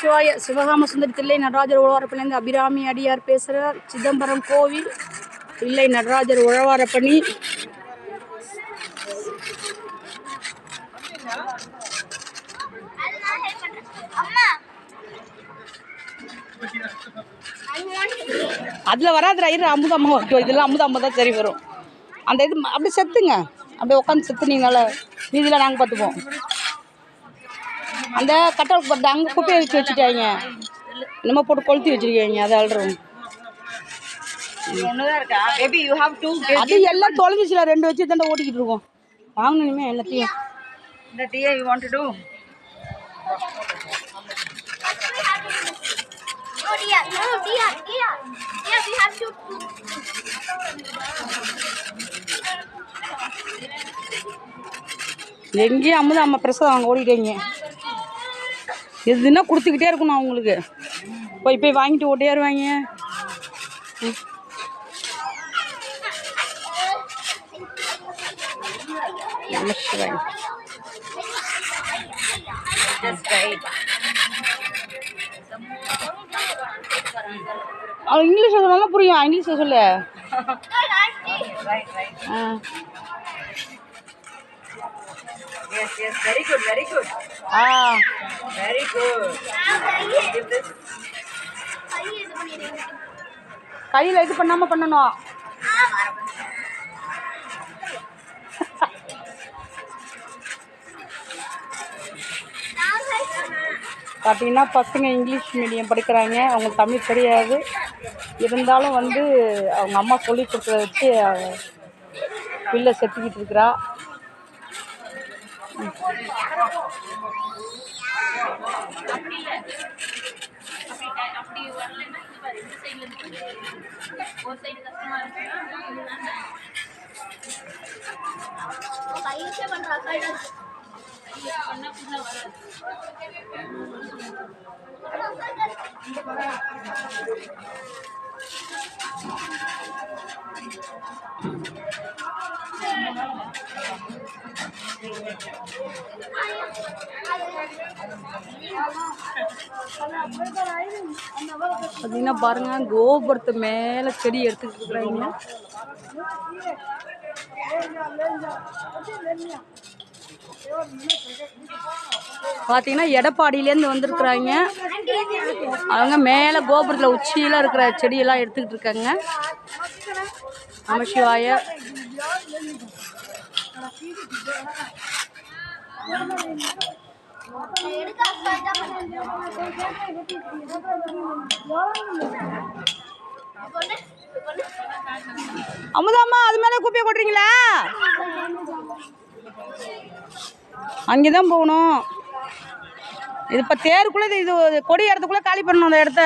சிவாய சிவகாம சுந்தரி தில்லை நடராஜர் உழவாரப்பணிலேருந்து அபிராமி அடியார் பேசுகிறார். சிதம்பரம் கோவில் தில்லை நடராஜர் உழவாரப்பணி. அதில் வராது இரு அமுத அம்மா இதெல்லாம் அமுத அம்மா தான் சரி வரும். அந்த இது அப்படியே செத்துங்க. அப்படியே உட்காந்து செத்துனீங்கனால இதில் நாங்கள் பார்த்துப்போம். அந்த கட்டல் போட்டு அங்கே குப்பையை வச்சு வச்சுட்டாங்க என்னமோ போட்டு கொளுத்தி வச்சிருக்கீங்க அதை அழுறோம் ஒண்ணுதான் இருக்கா பேபி யூ ஹாவ் டு அது எல்லாம் தொலைஞ்சிச்சுல ரெண்டு வச்சு தாண்டா ஓட்டிக்கிட்டு இருக்கோம் வாங்கணுமே எல்லாத்தையும் the tea you want to do No, dear. No, dear. Dear. Dear, we have to. எங்கேயும் அம்முதான் அம்மா பிரசாதம் வாங்க ஓடிட்டீங்க எதுனா கொடுத்துக்கிட்டே இருக்கணும் அவங்களுக்கு போய் போய் வாங்கிட்டு ஓட்டே வருவாங்க ம். நமச்சிவாய. just right அவன் இங்கிலீஷ் நல்லா புரியும் இங்கிலீஷ் சொல்லு ஆ yes yes very good very good. ஆ. Very good. கையில் இது பண்ணாமல் பண்ணணும். பார்த்தீங்கன்னா பசங்க இங்கிலீஷ் மீடியம் படிக்கிறாங்க. அவங்க தமிழ் தெரியாது. இருந்தாலும் வந்து அவங்க அம்மா சொல்லி கொடுத்தத வச்சு பிள்ளை செத்துக்கிட்டு இருக்கிறா. பையன் பண்றா பார்த்தீங்கன்னா பாருங்க கோபுரத்து மேலே செடி எடுத்துக்கிட்டு இருக்கிறாங்க. பார்த்தீங்கன்னா எடப்பாடியிலேருந்து வந்திருக்கிறாங்க. அவங்க மேலே கோபுரத்தில் உச்சியில் இருக்கிற செடியெல்லாம் எடுத்துக்கிட்டு இருக்காங்க. நமசிவாய அமுதாம்மா அது மேலே குப்பையை கொட்டுறீங்களா? அங்கே தான் போகணும். இது இப்போ தேருக்குள்ளே இது இது கொடி இடத்துக்குள்ளே காலி பண்ணணும் அந்த இடத்த.